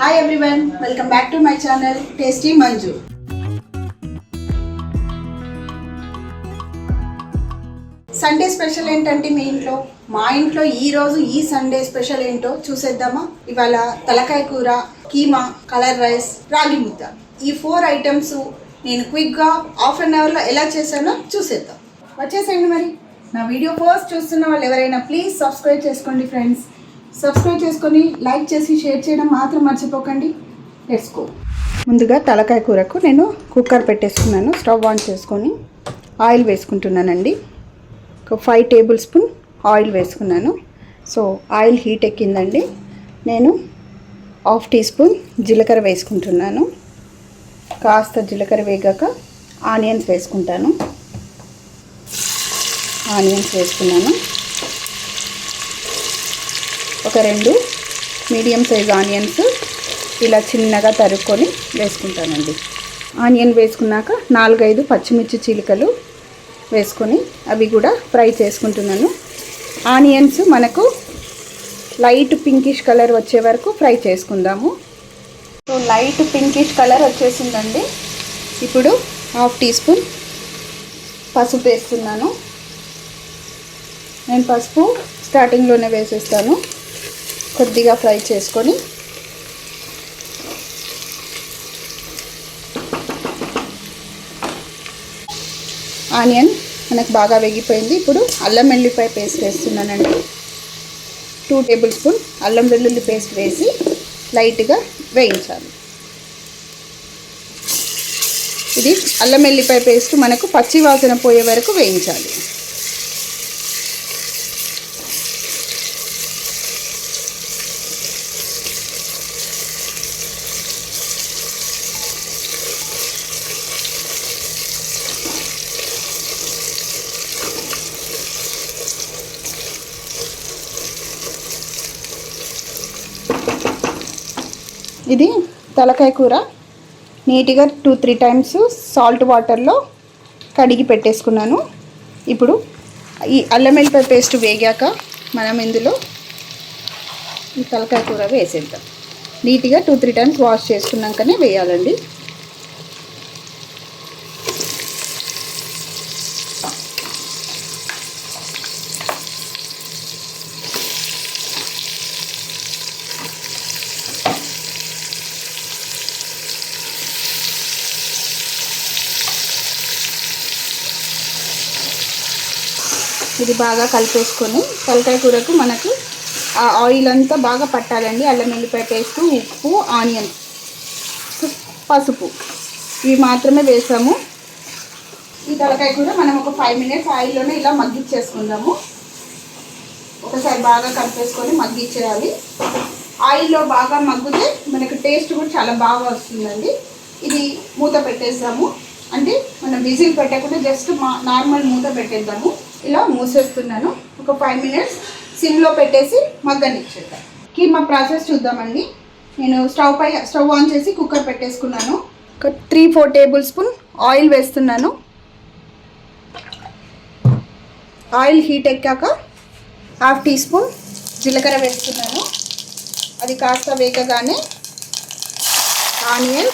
Hi everyone welcome back to my channel tasty Manju Sunday special ఏంటంటే మీ ఇంట్లో? మా ఇంట్లో ఈ రోజు ఈ సండే స్పెషల్ ఏంటో చూసేద్దామా? ఇవాళ తలకాయ కూర కీమా కలర్ రైస్ రాగి ముద్ద. ఈ ఫోర్ ఐటమ్స్ నేను క్విక్గా హాఫ్ అన్ అవర్లో ఎలా చేశానో చూసేద్దాం. వచ్చేసేయండి మరి. నా వీడియో ఫస్ట్ చూస్తున్న వాళ్ళు ఎవరైనా ప్లీజ్ సబ్స్క్రైబ్ చేసుకోండి ఫ్రెండ్స్ సబ్స్క్రైబ్ చేసుకొని లైక్ చేసి షేర్ చేయడం మాత్రం మర్చిపోకండి. లెట్స్ గో ముందుగా తలకాయ కూరకు నేను కుక్కర్ పెట్టేసుకున్నాను. స్టవ్ ఆన్ చేసుకొని ఆయిల్ వేసుకుంటున్నానండి. ఒక ఫైవ్ టేబుల్ స్పూన్ ఆయిల్ వేసుకున్నాను. సో ఆయిల్ హీట్ ఎక్కిందండి. నేను హాఫ్ టీ స్పూన్ జీలకర్ర వేసుకుంటున్నాను. కాస్త జీలకర్ర వేగాక ఆనియన్స్ వేసుకుంటాను. ఆనియన్స్ వేసుకున్నాను. ఒక రెండు మీడియం సైజ్ ఆనియన్స్ ఇలా చిన్నగా తరుక్కొని వేసుకుంటానండి. ఆనియన్ వేసుకున్నాక నాలుగైదు పచ్చిమిర్చి చిలుకలు వేసుకొని అవి కూడా ఫ్రై చేసుకుంటున్నాను. ఆనియన్స్ మనకు లైట్ పింకిష్ కలర్ వచ్చే వరకు ఫ్రై చేసుకుందాము. సో లైట్ పింకిష్ కలర్ వచ్చేసిందండి. ఇప్పుడు హాఫ్ టీ స్పూన్ పసుపు వేస్తున్నాను. నేను పసుపు స్టార్టింగ్లోనే వేసేస్తాను. కొద్దిగా ఫ్రై చేసుకొని ఆనియన్ మనకు బాగా వెగిపోయింది. ఇప్పుడు అల్లం వెల్లుల్లిపాయ పేస్ట్ వేస్తున్నానండి. టూ టేబుల్ స్పూన్ అల్లం వెల్లుల్లి పేస్ట్ వేసి లైట్గా వేయించాలి. ఇది అల్లం వెల్లిపాయ పేస్ట్ మనకు పచ్చి వాసన పోయే వరకు వేయించాలి. ఇది తలకాయ కూర. నీట్గా టూ త్రీ టైమ్స్ సాల్ట్ వాటర్లో కడిగి పెట్టేసుకున్నాను. ఇప్పుడు ఈ అల్లం వెల్లిపాయ పేస్ట్ వేగాక మనం ఇందులో ఈ తలకాయ కూర వేసేద్దాం. నీట్గా టూ త్రీ టైమ్స్ వాష్ చేసుకున్నాకనే వేయాలండి. ఇది బాగా కలిపేసుకొని తలకాయ కూరకు మనకు ఆ ఆయిల్ అంతా బాగా పట్టాలండి. అల్లం వెల్లిపాయ పేస్ట్ ఉప్పు ఆనియన్ పసుపు. ఇవి మాత్రమే వేసాము. ఈ తలకాయ కూర మనం ఒక ఫైవ్ మినిట్స్ ఆయిల్లోనే ఇలా మగ్గిచ్చేసుకుందాము. ఒకసారి బాగా కలిపేసుకొని మగ్గిచ్చేయాలి. ఆయిల్లో బాగా మగ్గితే మనకు టేస్ట్ కూడా చాలా బాగా వస్తుందండి. ఇది మూత పెట్టేద్దాము. అంటే మనం విజిల్ పెట్టకుండా జస్ట్ మా నార్మల్ మూత పెట్టేద్దాము. ఇలా మూసేస్తున్నాను. ఒక ఫైవ్ మినిట్స్ సిమ్లో పెట్టేసి మగ్గనిచ్చేద్దాం కీమా ప్రాసెస్ చూద్దామండి. నేను స్టవ్ పై స్టవ్ ఆన్ చేసి కుక్కర్ పెట్టేసుకున్నాను. ఒక three four tablespoon oil వేస్తున్నాను. ఆయిల్ హీట్ ఎక్కాక హాఫ్ టీ స్పూన్ జీలకర్ర వేస్తున్నాను. అది కాస్త వేగగానే ఆనియన్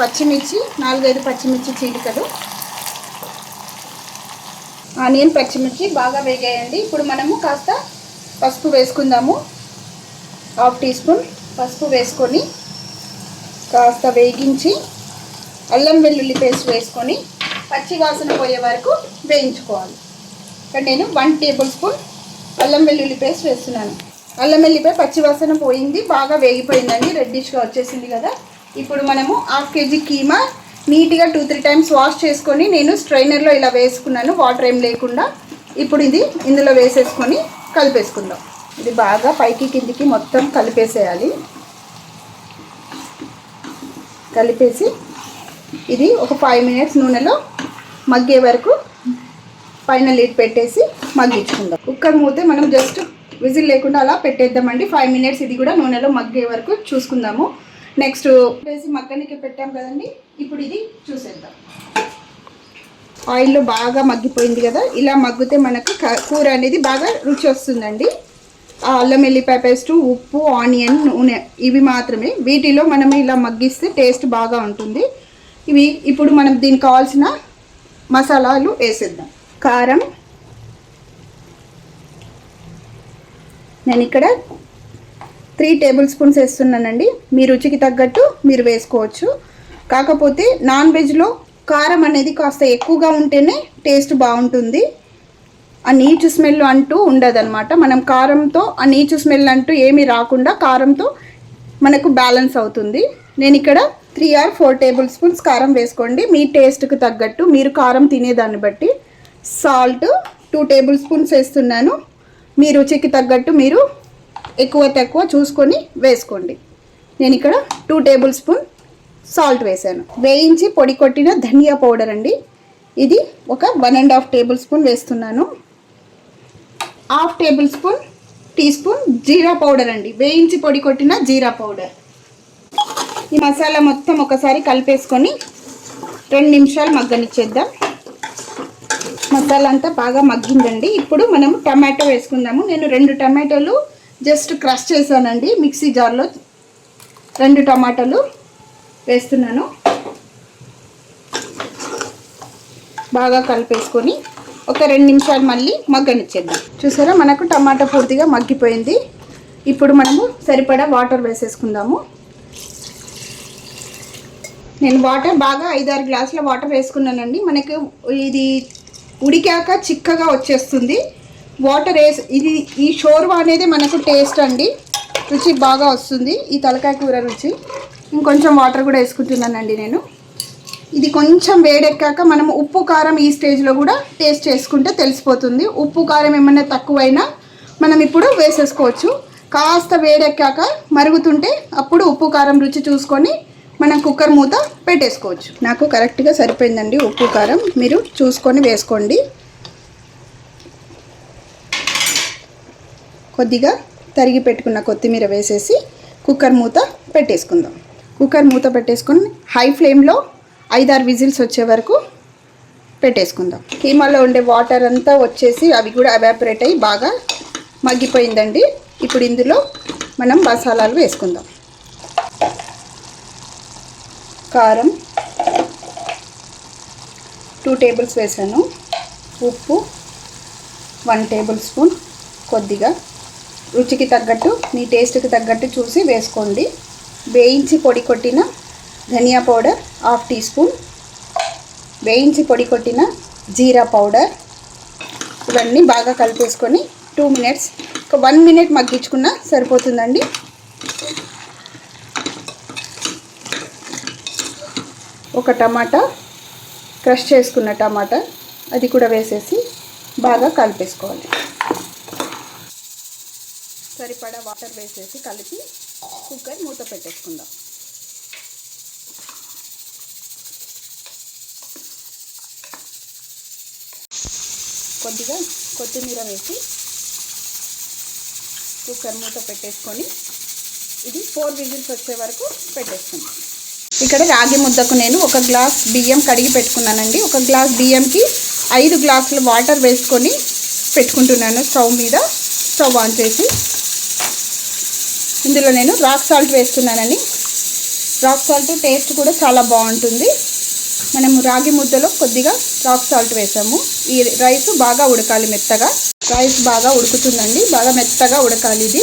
పచ్చిమిర్చి నాలుగైదు పచ్చిమిర్చి చీలికలు ఆనియన్ పచ్చిమిర్చి బాగా వేగాయండి. ఇప్పుడు మనము కాస్త పసుపు వేసుకుందాము. హాఫ్ టీ స్పూన్ పసుపు వేసుకొని కాస్త వేగించి అల్లం వెల్లుల్లి పేస్ట్ వేసుకొని పచ్చి వాసన పోయే వరకు వేయించుకోవాలి. ఇక్కడ నేను వన్ టేబుల్ స్పూన్ అల్లం వెల్లుల్లి పేస్ట్ వేస్తున్నాను. అల్లం వెల్లిపై పచ్చి వాసన పోయింది బాగా వేగిపోయిందండి రెడ్డిష్గా వచ్చేసింది కదా. ఇప్పుడు మనము హాఫ్ కేజీ కీమా నీట్గా టూ త్రీ టైమ్స్ వాష్ చేసుకొని నేను స్ట్రైనర్లో ఇలా వేసుకున్నాను. వాటర్ ఏం లేకుండా ఇప్పుడు ఇది ఇందులో వేసేసుకొని కలిపేసుకుందాం. ఇది బాగా పైకి కిందికి మొత్తం కలిపేసేయాలి. కలిపేసి ఇది ఒక ఫైవ్ మినిట్స్ నూనెలో మగ్గే వరకు పైన లీడ్ పెట్టేసి మగ్గించుకుందాం. కుక్కర్ మూతే మనం జస్ట్ విజిల్ లేకుండా అలా పెట్టేద్దామండి. ఫైవ్ మినిట్స్ ఇది కూడా నూనెలో మగ్గే వరకు చూసుకుందాము. నెక్స్ట్ వేసి మగ్గనికి పెట్టాం కదండి. ఇప్పుడు ఇది చూసేద్దాం. ఆయిల్లో బాగా మగ్గిపోయింది కదా ఇలా మగ్గితే మనకు కూర అనేది బాగా రుచి వస్తుందండి. అల్లం వెల్లిపాయ పేస్ట్ ఉప్పు ఆనియన్ నూనె ఇవి మాత్రమే. వీటిలో మనం ఇలా మగ్గిస్తే టేస్ట్ బాగా ఉంటుంది. ఇవి ఇప్పుడు మనం దీనికి కావాల్సిన మసాలాలు వేసేద్దాం. కారం. నేను ఇక్కడ త్రీ టేబుల్ స్పూన్స్ వేస్తున్నానండి. మీ రుచికి తగ్గట్టు మీరు వేసుకోవచ్చు. కాకపోతే నాన్ వెజ్లో కారం అనేది కాస్త ఎక్కువగా ఉంటేనే టేస్ట్ బాగుంటుంది. ఆ నీచు స్మెల్ అంటూ ఉండదన్నమాట. మనం కారంతో ఆ నీచు స్మెల్ అంటూ ఏమీ రాకుండా కారంతో మనకు బ్యాలెన్స్ అవుతుంది. నేను ఇక్కడ three or four tablespoons కారం వేసుకోండి. మీ టేస్ట్కి తగ్గట్టు మీరు కారం తినేదాన్ని బట్టి సాల్ట్ టూ టేబుల్ స్పూన్స్ వేస్తున్నాను. మీ రుచికి తగ్గట్టు మీరు ఎక్కువ తక్కువ చూసుకొని వేసుకోండి. నేను ఇక్కడ టూ టేబుల్ స్పూన్ సాల్ట్ వేసాను. వేయించి పొడి కొట్టిన ధనియా పౌడర్ అండి. ఇది ఒక one and half tablespoon వేస్తున్నాను. Half tablespoon teaspoon జీరా పౌడర్ అండి. వేయించి పొడి కొట్టిన జీరా పౌడర్. ఈ మసాలా మొత్తం ఒకసారి కలిపేసుకొని రెండు నిమిషాలు మగ్గనిచ్చేద్దాం. మసాలా అంతా బాగా మగ్గిందండి. ఇప్పుడు మనం టమాటో వేసుకుందాము. నేను రెండు టమాటోలు జస్ట్ క్రష్ చేశానండి మిక్సీ జార్లో రెండు టమాటాలు వేస్తున్నాను. బాగా కలిపేసుకొని ఒక రెండు నిమిషాలు మళ్ళీ మగ్గనిచ్చేద్దాం. చూసారా మనకు టమాటా పూర్తిగా మగ్గిపోయింది. ఇప్పుడు మనము సరిపడా వాటర్ వేసేసుకుందాము. నేను వాటర్ బాగా ఐదారు గ్లాసుల వాటర్ వేసుకున్నానండి. మనకు ఇది ఉడికాక చిక్కగా వచ్చేస్తుంది. వాటర్ వేసి ఇది ఈ షోర్వా అనేది మనకు టేస్ట్ అండి. రుచి బాగా వస్తుంది. ఈ తలకాయ కూర రుచి. ఇంకొంచెం వాటర్ కూడా వేసుకుంటున్నానండి నేను. ఇది కొంచెం వేడెక్కాక మనం ఉప్పు కారం ఈ స్టేజ్లో కూడా టేస్ట్ చేసుకుంటే తెలిసిపోతుంది. ఉప్పు కారం ఏమైనా తక్కువైనా మనం ఇప్పుడు వేసేసుకోవచ్చు. కాస్త వేడెక్కాక మరుగుతుంటే అప్పుడు ఉప్పు కారం రుచి చూసుకొని మనం కుక్కర్ మూత పెట్టేసుకోవచ్చు. నాకు కరెక్ట్గా సరిపోయిందండి ఉప్పు కారం. మీరు చూసుకొని వేసుకోండి. కొద్దిగా తరిగి పెట్టుకున్న కొత్తిమీర వేసేసి కుక్కర్ మూత పెట్టేసుకుందాం. కుక్కర్ మూత పెట్టేసుకొని హై ఫ్లేమ్లో ఐదారు విజిల్స్ వచ్చే వరకు పెట్టేసుకుందాం. కీమాలో ఉండే వాటర్ అంతా వచ్చేసి అవి కూడా అవాపరేట్ అయ్యి బాగా మగ్గిపోయిందండి. ఇప్పుడు ఇందులో మనం మసాలాలు వేసుకుందాం. కారం టూ టేబుల్స్ వేసాను. ఉప్పు వన్ టేబుల్ స్పూన్ కొద్దిగా రుచికి తగ్గట్టు మీ టేస్ట్కి తగ్గట్టు చూసి వేసుకోండి. వేయించి పొడి కొట్టిన ధనియా పౌడర్ హాఫ్ టీ స్పూన్. వేయించి పొడి కొట్టిన జీరా పౌడర్. ఇవన్నీ బాగా కలిపేసుకొని టూ మినిట్స్ ఒక వన్ మినిట్ మగ్గించుకున్నా సరిపోతుందండి. ఒక టమాటా క్రష్ చేసుకున్న టమాటా అది కూడా వేసేసి బాగా కలిపేసుకోవాలి. సరిపడా వాటర్ వేసేసి కలిపి కుక్కర్ మూత పెట్టేసుకుందాం. కొద్దిగా కొత్తిమీర వేసి కుక్కర్ మూత పెట్టేసుకొని ఇది ఫోర్ విజిల్స్ వచ్చే వరకు పెట్టేసుకుందాం. ఇక్కడ రాగి ముద్దకు నేను ఒక గ్లాస్ బియ్యం కడిగి పెట్టుకున్నానండి. ఒక గ్లాస్ బియ్యంకి ఐదు గ్లాసులు వాటర్ వేసుకొని పెట్టుకుంటున్నాను స్టవ్ మీద. స్టవ్ ఆన్ చేసి ఇందులో నేను రాక్ సాల్ట్ వేస్తున్నానని. రాక్ సాల్ట్ టేస్ట్ కూడా చాలా బాగుంటుంది. మనము రాగి ముద్దలో కొద్దిగా రాక్ సాల్ట్ వేసాము. ఈ రైస్ బాగా ఉడకాలి మెత్తగా. రైస్ బాగా ఉడుకుతుందండి. బాగా మెత్తగా ఉడకాలి ఇది.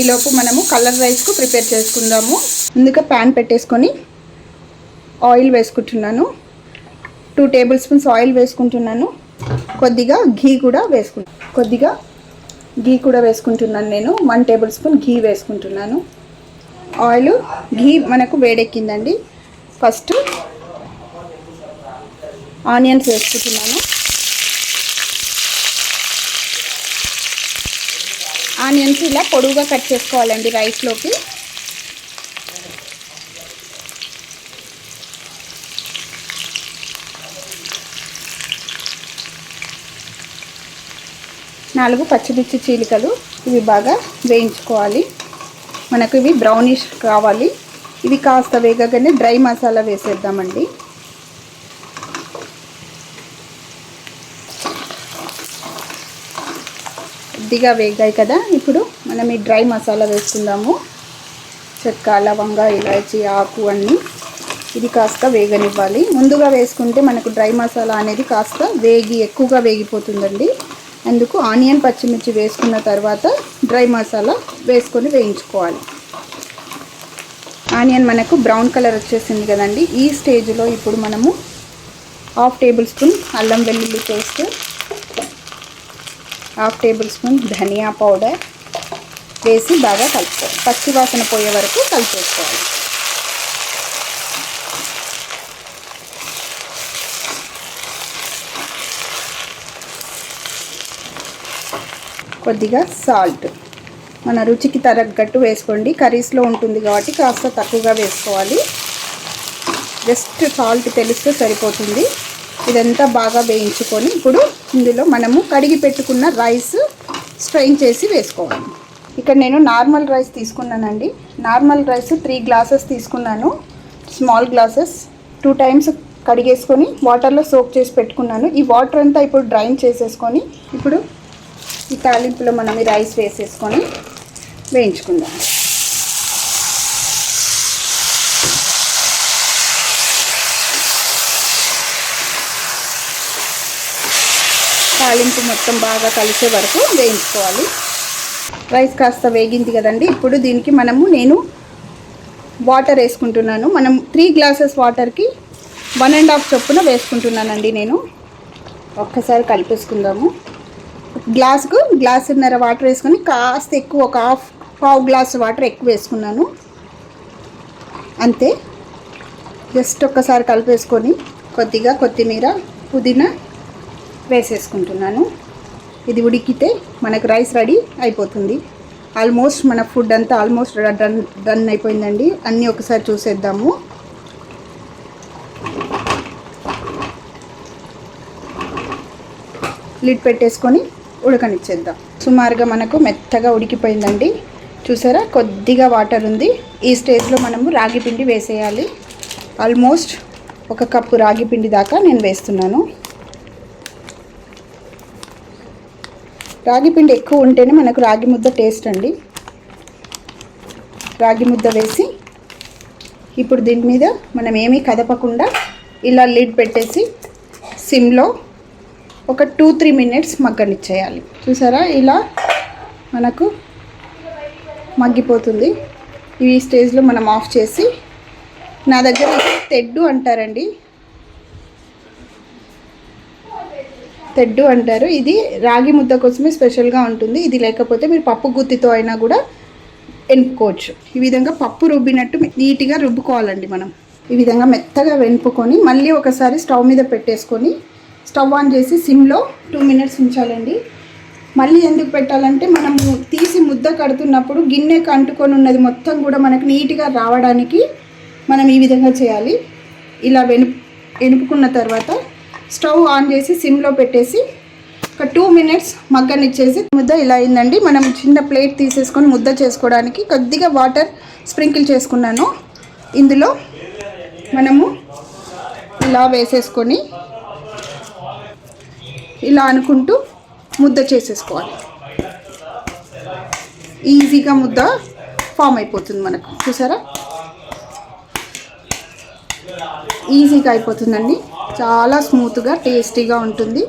ఈలోపు మనము కలర్ రైస్కు ప్రిపేర్ చేసుకుందాము. ముందుగా ప్యాన్ పెట్టేసుకొని ఆయిల్ వేసుకుంటున్నాను. టూ టేబుల్ స్పూన్స్ ఆయిల్ వేసుకుంటున్నాను. కొద్దిగా ఘీ కూడా వేసుకుంటాను కొద్దిగా ఘీ కూడా వేసుకుంటున్నాను నేను. వన్ టేబుల్ స్పూన్ ఘీ వేసుకుంటున్నాను. ఆయిల్ ఘీ మనకు వేడెక్కిందండి. ఫస్ట్ ఆనియన్స్ వేసుకుంటున్నాను. ఆనియన్స్ ఇలా పొడువుగా కట్ చేసుకోవాలండి రైస్లోకి నాలుగు పచ్చిమిర్చి చీలికలు ఇవి బాగా వేయించుకోవాలి. మనకు ఇవి బ్రౌనిష్ కావాలి. ఇవి కాస్త వేగగానే డ్రై మసాలా వేసేద్దామండి. కొద్దిగా వేగాయి కదా. ఇప్పుడు మనం ఈ డ్రై మసాలా వేసుకుందాము. చెక్క లవంగ ఇలాచి ఆకు అన్నీ ఇది కాస్త వేగనివ్వాలి. ముందుగా వేసుకుంటే మనకు డ్రై మసాలా అనేది కాస్త వేగి ఎక్కువగా వేగిపోతుందండి. అందుకు ఆనియన్ పచ్చిమిర్చి వేసుకున్న తర్వాత డ్రై మసాలా వేసుకొని వేయించుకోవాలి. ఆనియన్ మనకు బ్రౌన్ కలర్ వచ్చేసింది కదండి. ఈ స్టేజ్లో ఇప్పుడు మనము హాఫ్ టేబుల్ స్పూన్ అల్లం వెల్లుల్లి పేస్ట్ హాఫ్ టేబుల్ స్పూన్ ధనియా పౌడర్ వేసి బాగా కలుపుకోవాలి పచ్చి వాసన పోయే వరకు కలిపేసుకోవాలి. కొద్దిగా సాల్ట్. మన రుచికి తగ్గట్టు వేసుకోండి. కర్రీస్లో ఉంటుంది కాబట్టి కాస్త తక్కువగా వేసుకోవాలి. జస్ట్ సాల్ట్ తెలిస్తే సరిపోతుంది. ఇదంతా బాగా వేయించుకొని ఇప్పుడు ఇందులో మనము కడిగి పెట్టుకున్న రైస్ స్ట్రెయిన్ చేసి వేసుకోవాలి. ఇక్కడ నేను నార్మల్ రైస్ తీసుకున్నానండి. నార్మల్ రైస్ త్రీ గ్లాసెస్ తీసుకున్నాను. Small glasses. టూ టైమ్స్ కడిగేసుకొని వాటర్లో సోక్ చేసి పెట్టుకున్నాను. ఈ వాటర్ అంతా ఇప్పుడు డ్రైన్ చేసేసుకొని ఇప్పుడు ఈ తాలింపులో మనం ఈ రైస్ వేసేసుకొని వేయించుకుందాం. తాలింపు మొత్తం బాగా కలిసే వరకు వేయించుకోవాలి. రైస్ కాస్త వేగింది కదండి ఇప్పుడు దీనికి మనము నేను వాటర్ వేసుకుంటున్నాను. మనం త్రీ గ్లాసెస్ వాటర్కి వన్ అండ్ హాఫ్ చొప్పున వేసుకుంటున్నానండి నేను. ఒక్కసారి కలిపేసుకుందాము. గ్లాసుకు గ్లాసున్నర వాటర్ వేసుకొని కాస్త ఎక్కువ ఒక హాఫ్ పావు గ్లాస్ వాటర్ ఎక్కువ వేసుకున్నాను. అంతే. జస్ట్ ఒక్కసారి కలిపేసుకొని కొద్దిగా కొత్తిమీర పుదీనా వేసేసుకుంటున్నాను. ఇది ఉడికితే మనకు రైస్ రెడీ అయిపోతుంది. ఆల్మోస్ట్ మన ఫుడ్ అంతా ఆల్మోస్ట్ డన్ డన్ అయిపోయిందండి. అన్నీ ఒకసారి చూసేద్దాము. లిడ్ పెట్టేసుకొని ఉడకనిచ్చేద్దాం. సుమారుగా మనకు మెత్తగా ఉడికిపోయిందండి. చూసారా? కొద్దిగా వాటర్ ఉంది. ఈ స్టేజ్లో మనము రాగి పిండి వేసేయాలి. ఆల్మోస్ట్ ఒక కప్పు రాగి పిండి దాకా నేను వేస్తున్నాను. రాగి పిండి ఎక్కువ ఉంటేనే మనకు రాగి ముద్ద టేస్ట్ అండి. రాగి ముద్ద వేసి ఇప్పుడు దీని మీద మనం ఏమీ కదపకుండా ఇలా లిడ్ పెట్టేసి సిమ్లో ఒక టూ త్రీ మినిట్స్ మగ్గనిచ్చేయాలి. చూసారా? ఇలా మనకు మగ్గిపోతుంది. ఈ స్టేజ్లో మనం ఆఫ్ చేసి నా దగ్గర తెడ్డు అంటారండి. తెడ్డు అంటారు. ఇది రాగి ముద్ద కోసమే స్పెషల్గా ఉంటుంది. ఇది లేకపోతే మీరు పప్పు గుత్తితో అయినా కూడా వెనుపుకోవచ్చు ఈ విధంగా పప్పు రుబ్బినట్టు నీట్గా రుబ్బుకోవాలండి మనం. ఈ విధంగా మెత్తగా వెనుపుకొని మళ్ళీ ఒకసారి స్టవ్ మీద పెట్టేసుకొని స్టవ్ ఆన్ చేసి సిమ్లో టూ మినిట్స్ ఉంచాలండి. మళ్ళీ ఎందుకు పెట్టాలంటే మనము తీసి ముద్ద కడుతున్నప్పుడు గిన్నెకు అంటుకొని ఉన్నది మొత్తం కూడా మనకు నీట్గా రావడానికి మనం ఈ విధంగా చేయాలి. ఇలా వెను వెనుపుకున్న తర్వాత స్టవ్ ఆన్ చేసి సిమ్లో పెట్టేసి ఒక టూ మినిట్స్ మగ్గనిచ్చేసి ముద్ద ఇలా అయిందండి. మనం చిన్న ప్లేట్ తీసేసుకొని ముద్ద చేసుకోవడానికి కొద్దిగా వాటర్ స్ప్రింకిల్ చేసుకున్నాను. ఇందులో మనము ఇలా వేసేసుకొని ఇలా అనుకుంటూ ముద్ద చేసేసుకోవాలి. ఈజీగా ముద్ద ఫామ్ అయిపోతుంది మనకు. చూసారా? ఈజీగా అయిపోతుందండి. చాలా స్మూత్గా టేస్టీగా ఉంటుంది.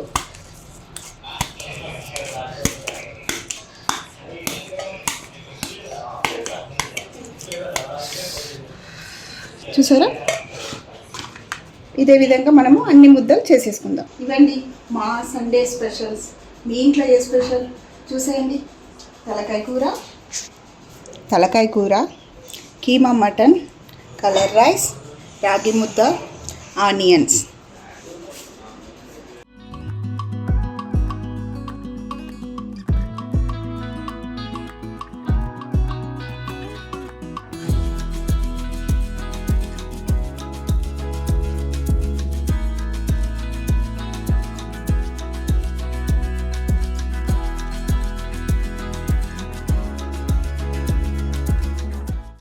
చూసారా? ఇదే విధంగా మనము అన్ని ముద్దలు చేసేసుకుందాం. ఇవండి మా సండే స్పెషల్స్ మీ ఇంట్లో ఏ స్పెషల్ చూసేయండి. తలకాయ కూర. తలకాయ కూర కీమా మటన్ కలర్ రైస్ రాగి ముద్ద ఆనియన్స్.